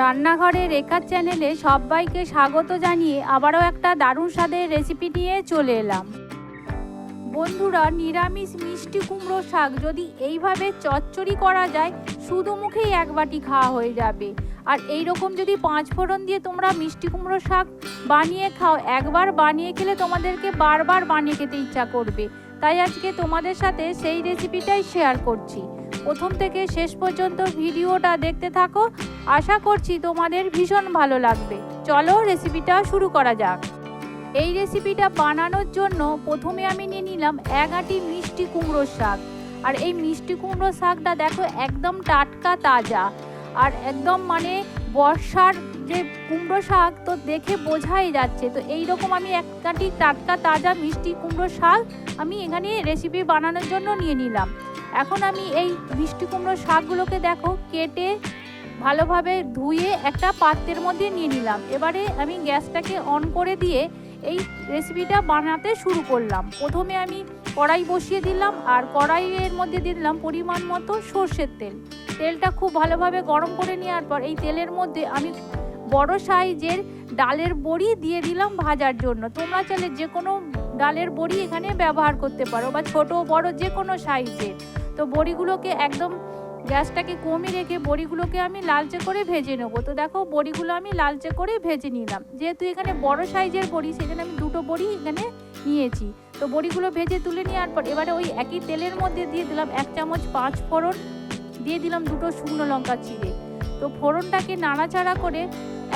রান্নাঘরে রেখার চ্যানেলে সবাইকে স্বাগত জানিয়ে আবারও একটা দারুণ স্বাদের রেসিপি নিয়ে চলে এলাম। বন্ধুরা, নিরামিষ মিষ্টি কুমড়ো শাক যদি এইভাবে চচ্চড়ি করা যায়, শুধু মুখেই এক বাটি খাওয়া হয়ে যাবে। আর এই রকম যদি পাঁচ ফোড়ন দিয়ে তোমরা মিষ্টি কুমড়ো শাক বানিয়ে খাও, একবার বানিয়ে খেলে তোমাদেরকে বারবার বানিয়ে খেতে ইচ্ছা করবে। তাই আজকে তোমাদের সাথে সেই রেসিপিটাই শেয়ার করছি। প্রথম থেকে শেষ পর্যন্ত ভিডিওটা দেখতে থাকো। আশা করছি তোমাদের ভীষণ ভালো লাগবে। চলো রেসিপিটা শুরু করা যাক। এই রেসিপিটা বানানোর জন্য প্রথমে আমি নিয়ে নিলাম এক আঁটি মিষ্টি কুমড়ো শাক। আর এই মিষ্টি কুমড়ো শাকটা দেখো একদম টাটকা, তাজা। আর একদম মানে বর্ষার যে কুমড়ো শাক, তো দেখে বোঝাই যাচ্ছে। তো এই রকম আমি এক কাটি টাটকা, তাজা মিষ্টি কুমড়ো শাক আমি এখানে রেসিপি বানানোর জন্য নিয়ে নিলাম। এখন আমি এই মিষ্টি কুমড়ো শাকগুলোকে দেখো কেটে ভালোভাবে ধুয়ে একটা পাত্রের মধ্যে নিয়ে নিলাম। এবারে আমি গ্যাসটাকে অন করে দিয়ে এই রেসিপিটা বানাতে শুরু করলাম। প্রথমে আমি কড়াই বসিয়ে দিলাম আর কড়াইয়ের মধ্যে দিলাম পরিমাণ মতো সর্ষের তেল। তেলটা খুব ভালোভাবে গরম করে নেওয়ার পর এই তেলের মধ্যে আমি বড় সাইজের ডালের বড়ি দিয়ে দিলাম ভাজার জন্য। তোমরা চাইলে যে কোনো ডালের বড়ি এখানে ব্যবহার করতে পারো বা ছোট বড় যে কোনো সাইজের। তো বড়িগুলোকে একদম গ্যাসটাকে কমিয়ে রেখে বড়িগুলোকে আমি লালচে করে ভেজে নেব। তো দেখো, বড়িগুলো আমি লালচে করে ভেজে নিলাম। যেহেতু এখানে বড় সাইজের বড়ি সেখানে আমি দুটো বড়ি এখানে নিয়েছি। তো বড়িগুলো ভেজে তুলে নেওয়ার পর এবারে ওই একই তেলের মধ্যে দিয়ে দিলাম এক চামচ পাঁচ ফোড়ন। দিয়ে দিলাম দুটো শুকনো লঙ্কা চিড়ে। তো ফোড়নটাকে নাড়াচাড়া করে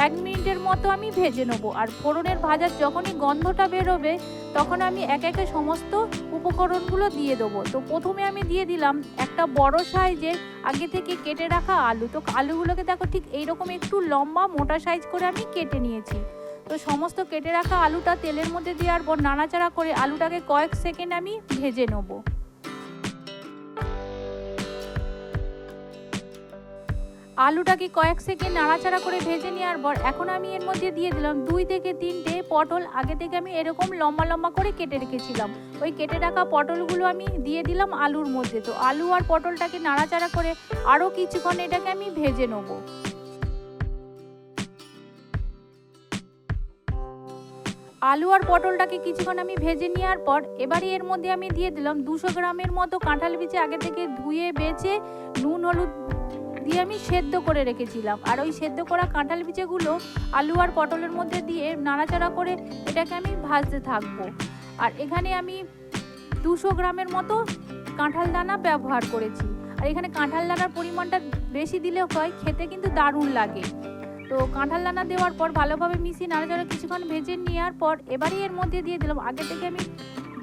এক মিনিটের মতো আমি ভেজে নেব। আর ফোড়নের ভাজার যখনই গন্ধটা বেরোবে, তখন আমি এক একে সমস্ত উপকরণগুলো দিয়ে দেবো। তো প্রথমে আমি দিয়ে দিলাম একটা বড় সাইজের আগে থেকে কেটে রাখা আলু। তো আলুগুলোকে দেখো ঠিক এইরকম একটু লম্বা, মোটা সাইজ করে আমি কেটে নিয়েছি। তো সমস্ত কেটে রাখা আলুটা তেলের মধ্যে দেওয়ার পর নাড়াচাড়া করে আলুটাকে কয়েক সেকেন্ড আমি ভেজে নেব। আলুটাকে কয়েক সেকেন্ড নাড়াচাড়া করে ভেজে নেওয়ার পর এখন আমি এর মধ্যে দিয়ে দিলাম দুই থেকে তিনটে পটল। আগে থেকে আমি এরকম লম্বা লম্বা করে কেটে রেখেছিলাম। ওই কেটে রাখা পটলগুলো আমি দিয়ে দিলাম আলুর মধ্যে। তো আলু আর পটলটাকে নাড়াচাড়া করে আরও কিছুক্ষণ এটাকে আমি ভেজে নেব। আলু আর পটলটাকে কিছুক্ষণ আমি ভেজে নেওয়ার পর এবারে এর মধ্যে আমি দিয়ে দিলাম দুশো গ্রামের মতো কাঁঠাল বিচে আগে থেকে ধুয়ে বেছে নুন, হলুদ দিয়ে আমি সেদ্ধ করে রেখেছিলাম। আর ওই সেদ্ধ করা কাঁঠাল বিচেগুলো আলু আর পটলের মধ্যে দিয়ে নাড়াচাড়া করে এটাকে আমি ভাজতে থাকব। আর এখানে আমি দুশো গ্রামের মতো কাঁঠাল দানা ব্যবহার করেছি। আর এখানে কাঁঠাল দানার পরিমাণটা বেশি দিলে হয়, খেতে কিন্তু দারুণ লাগে। তো কাঁঠাল দানা দেওয়ার পর ভালোভাবে মিশিয়ে নাড়াচাড়া কিছুক্ষণ ভেজে নেওয়ার পর এবারে এর মধ্যে দিয়ে দিলাম। আগে থেকে আমি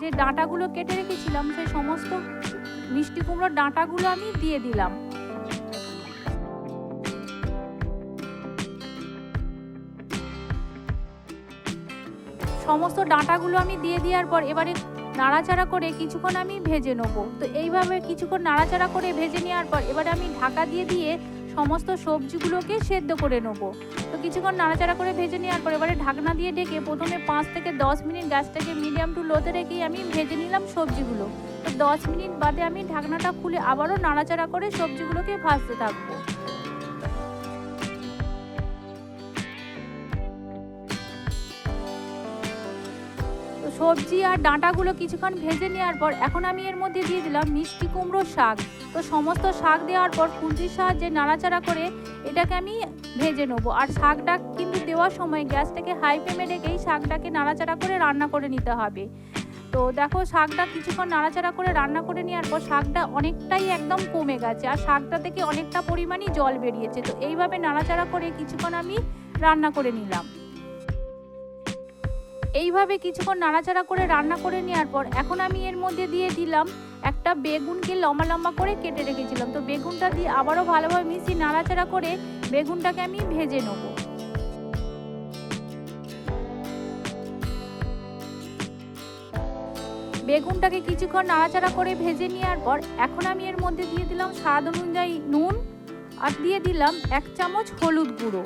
যে ডাঁটাগুলো কেটে রেখেছিলাম, সেই সমস্ত মিষ্টি কুমড়োর ডাঁটাগুলো আমি দিয়ে দিলাম। সমস্ত ডাঁটাগুলো আমি দিয়ে দেওয়ার পর এবারে নাড়াচাড়া করে কিছুক্ষণ আমি ভেজে নেব। তো এইভাবে কিছুক্ষণ নাড়াচাড়া করে ভেজে নেওয়ার পর এবারে আমি ঢাকা দিয়ে দিয়ে সমস্ত সবজিগুলোকে সেদ্ধ করে নেব। তো কিছুক্ষণ নাড়াচাড়া করে ভেজে নেওয়ার পর এবারে ঢাকনা দিয়ে ডেকে প্রথমে পাঁচ থেকে দশ মিনিট গ্যাসটাকে মিডিয়াম টু লোতে রেখেই আমি ভেজে নিলাম সবজিগুলো। তো দশ মিনিট বাদে আমি ঢাকনাটা খুলে আবারও নাড়াচাড়া করে সবজিগুলোকে ভাজতে থাকব। সবজি আর ডাঁটাগুলো কিছুক্ষণ ভেজে নেওয়ার পর এখন আমি এর মধ্যে দিয়ে দিলাম মিষ্টি কুমড়ো শাক। তো সমস্ত শাক দেওয়ার পর খুন্তির সাহায্যে নাড়াচাড়া করে এটাকে আমি ভেজে নেব। আর শাকটা কিন্তু দেওয়ার সময় গ্যাসটাকে হাই ফ্লেমে রেখেই শাকটাকে নাড়াচাড়া করে রান্না করে নিতে হবে। তো দেখো শাকটা কিছুক্ষণ নাড়াচাড়া করে রান্না করে নেওয়ার পর শাকটা অনেকটাই একদম কমে গেছে আর শাকটা থেকে অনেকটা পরিমাণই জল বেরিয়েছে। তো এইভাবে নাড়াচাড়া করে কিছুক্ষণ আমি রান্না করে নিলাম। এইভাবে কিছুক্ষণ নাড়াচাড়া করে রান্না করে নেওয়ার পর এখন আমি এর মধ্যে দিয়ে দিলাম একটা বেগুনকে লম্বা লম্বা করে কেটে রেখেছিলাম। তো বেগুনটা দিয়ে আবারও ভালোভাবে মিশিয়ে নাড়াচাড়া করে বেগুনটাকে আমি ভেজে নেব। বেগুনটাকে কিছুক্ষণ নাড়াচাড়া করে ভেজে নেওয়ার পর এখন আমি এর মধ্যে দিয়ে দিলাম স্বাদ অনুযায়ী নুন আর দিয়ে দিলাম এক চামচ হলুদ গুঁড়ো।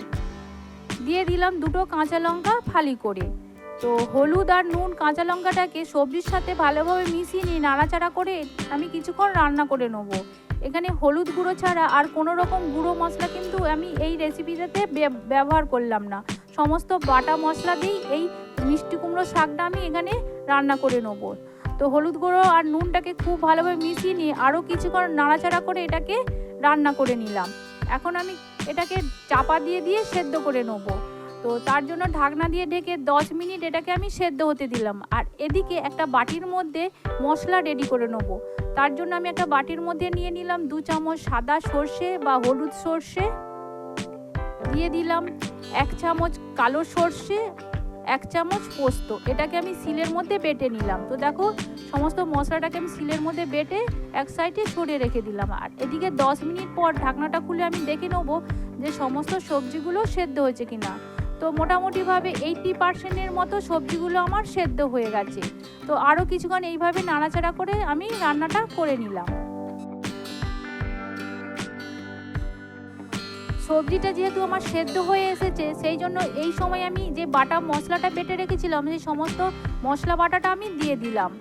দিয়ে দিলাম দুটো কাঁচা লঙ্কা ফালি করে। তো হলুদ আর নুন, কাঁচা লঙ্কাটাকে সবজির সাথে ভালোভাবে মিশিয়ে নিয়ে নাড়াচাড়া করে আমি কিছুক্ষণ রান্না করে নেব। এখানে হলুদ গুঁড়ো ছাড়া আর কোনো রকম গুঁড়ো মশলা কিন্তু আমি এই রেসিপিটাতে ব্যবহার করলাম না। সমস্ত বাটা মশলা দিয়েই এই মিষ্টি কুমড়ো শাকটা আমি এখানে রান্না করে নেব। তো হলুদ গুঁড়ো আর নুনটাকে খুব ভালোভাবে মিশিয়ে নিয়ে আরও কিছুক্ষণ নাড়াচাড়া করে এটাকে রান্না করে নিলাম। এখন আমি এটাকে চাপা দিয়ে দিয়ে সেদ্ধ করে নেব। তো তার জন্য ঢাকনা দিয়ে ঢেকে দশ মিনিট এটাকে আমি সেদ্ধ হতে দিলাম। আর এদিকে একটা বাটির মধ্যে মশলা রেডি করে নেব। তার জন্য আমি একটা বাটির মধ্যে নিয়ে নিলাম দু চামচ সাদা সর্ষে বা হলুদ সর্ষে। দিয়ে দিলাম এক চামচ কালো সর্ষে, এক চামচ পোস্ত। এটাকে আমি সিলের মধ্যে বেটে নিলাম। তো দেখো, সমস্ত মশলাটাকে আমি সিলের মধ্যে বেটে এক সাইডে সরিয়ে রেখে দিলাম। আর এদিকে দশ মিনিট পর ঢাকনাটা খুলে আমি দেখে নেব যে সমস্ত সবজিগুলো সেদ্ধ হয়েছে কিনা। তো মোটামুটিভাবে এইটটি পার্সেন্টের মতো সবজিগুলো আমার সেদ্ধ হয়ে গেছে। তো আরও কিছুক্ষণ এইভাবে নাড়াচাড়া করে আমি রান্নাটা করে নিলাম। সবজিটা যেহেতু আমার সেদ্ধ হয়ে এসেছে, সেই জন্য এই সময় আমি যে বাটা মশলাটা বেটে রেখেছিলাম, সেই সমস্ত মশলা বাটাটা আমি দিয়ে দিলাম।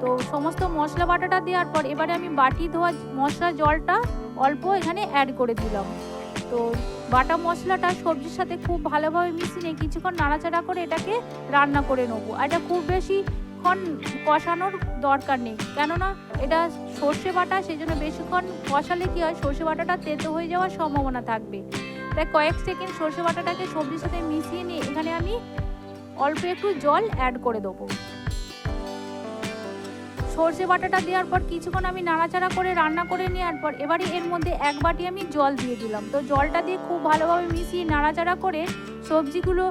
তো সমস্ত মশলা বাটাটা দেওয়ার পর এবারে আমি বাটি ধোয়া মশলা জলটা অল্প এখানে অ্যাড করে দিলাম। তো বাটা মশলাটা সবজির সাথে খুব ভালোভাবে মিশিয়ে কিছুক্ষণ নাড়াচাড়া করে এটাকে রান্না করে নেব। এটা খুব বেশি বেশিক্ষণ কষানোর দরকার নেই। কেননা এটা সর্ষে বাটা সেই জন্য বেশিক্ষণ কষালে কী হয়, সর্ষে বাটাটা তেতো হয়ে যাওয়ার সম্ভাবনা থাকবে। তাই কয়েক সেকেন্ড সর্ষে বাটাটাকে সবজির সাথে মিশিয়ে নিয়ে এখানে আমি অল্প একটু জল অ্যাড করে দেবো। সর্ষে বাটাটা দেওয়ার পর কিছুক্ষণ আমি নাড়াচাড়া করে রান্না করে নেওয়ার পর এবারে এর মধ্যে এক বাটি আমি জল দিয়ে দিলাম। তো জলটা দিয়ে খুব ভালোভাবে মিশিয়ে নাড়াচাড়া করে সবজিগুলো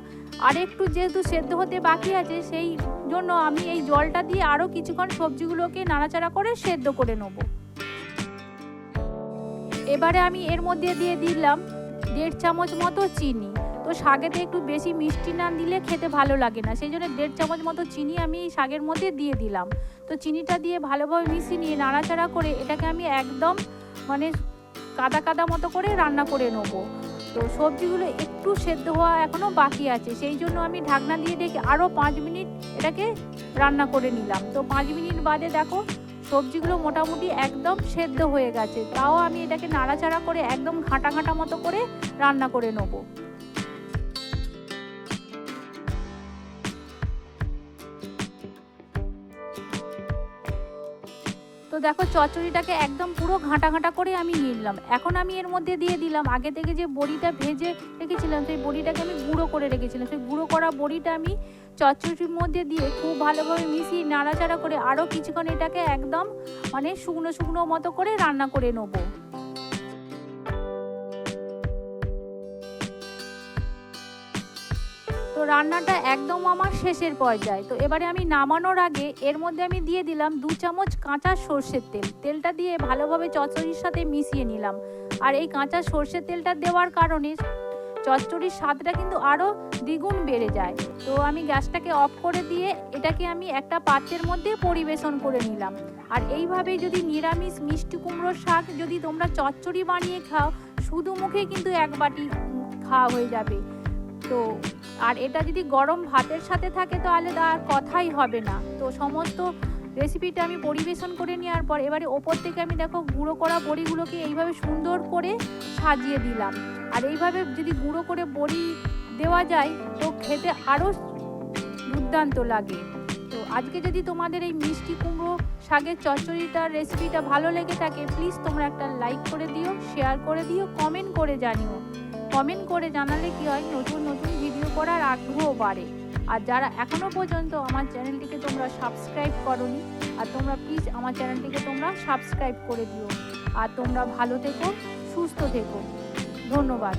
আর একটু যেহেতু সেদ্ধ হতে বাকি আছে, সেই জন্য আমি এই জলটা দিয়ে আরও কিছুক্ষণ সবজিগুলোকে নাড়াচাড়া করে সেদ্ধ করে নেব। এবারে আমি এর মধ্যে দিয়ে দিলাম দেড় চামচ মতো চিনি। তো শাকেতে একটু বেশি মিষ্টি না দিলে খেতে ভালো লাগে না। সেই জন্য দেড় চামচ মতো চিনি আমি শাকের মধ্যে দিয়ে দিলাম। তো চিনিটা দিয়ে ভালোভাবে মিশিয়ে নিয়ে নাড়াচাড়া করে এটাকে আমি একদম মানে কাদা কাদা মতো করে রান্না করে নেব। তো সবজিগুলো একটু সেদ্ধ হওয়া এখনও বাকি আছে। সেই জন্য আমি ঢাকনা দিয়ে ডেকে আরও পাঁচ মিনিট এটাকে রান্না করে নিলাম। তো পাঁচ মিনিট বাদে দেখো সবজিগুলো মোটামুটি একদম সেদ্ধ হয়ে গেছে। তাও আমি এটাকে নাড়াচাড়া করে একদম ঘাঁটা ঘাঁটা মতো করে রান্না করে নেব। তো দেখো চচ্চড়িটাকে একদম পুরো ঘাঁটা ঘাঁটা করে আমি নিলাম। এখন আমি এর মধ্যে দিয়ে দিলাম। আগে থেকে যে বড়িটা ভেজে রেখেছিলাম, সেই বড়িটাকে আমি গুঁড়ো করে রেখেছিলাম। সেই গুঁড়ো করা বড়িটা আমি চচ্চড়ির মধ্যে দিয়ে খুব ভালোভাবে মিশিয়ে নাড়াচাড়া করে আরও কিছুক্ষণ এটাকে একদম মানে শুকনো শুকনো মতো করে রান্না করে নেব। রান্নাটা একদম আমার শেষের পর্যায়ে। তো এবারে আমি নামানোর আগে এর মধ্যে আমি দিয়ে দিলাম দু চামচ কাঁচা সর্ষের তেল। তেলটা দিয়ে ভালোভাবে চচ্চড়ির সাথে মিশিয়ে নিলাম। আর এই কাঁচা সর্ষের তেলটা দেওয়ার কারণে চচ্চড়ির স্বাদটা কিন্তু আরও দ্বিগুণ বেড়ে যায়। তো আমি গ্যাসটাকে অফ করে দিয়ে এটাকে আমি একটা পাত্রের মধ্যে পরিবেশন করে নিলাম। আর এইভাবে যদি নিরামিষ মিষ্টি কুমড়োর শাক যদি তোমরা চচ্চড়ি বানিয়ে খাও, শুধু মুখে কিন্তু এক বাটি খাওয়া হয়ে যাবে। তো আর এটা যদি গরম ভাতের সাথে থাকে তাহলে আর কথাই হবে না। তো সমস্ত রেসিপিটা আমি পরিবেশন করে নেওয়ার পর এবারে ওপর থেকে আমি দেখো গুঁড়ো করা বড়িগুলোকে এইভাবে সুন্দর করে সাজিয়ে দিলাম। আর এইভাবে যদি গুঁড়ো করে বড়ি দেওয়া যায় তো খেতে আরও দুর্দান্ত লাগে। তো আজকে যদি তোমাদের এই মিষ্টি কুমড়ো শাকের চচ্চড়িটার রেসিপিটা ভালো লেগে থাকে প্লিজ তোমরা একটা লাইক করে দিও শেয়ার করে দিও কমেন্ট করে জানিও। কমেন্ট করে জানালে কি হয়? নতুন নতুন করার আগ্রহ বাড়ে। আর যারা এখনও পর্যন্ত আমার চ্যানেলটিকে তোমরা সাবস্ক্রাইব করনি, আর তোমরা প্লিজ আমার চ্যানেলটিকে তোমরা সাবস্ক্রাইব করে দিও। আর তোমরা ভালো থেকো, সুস্থ থেকো। ধন্যবাদ।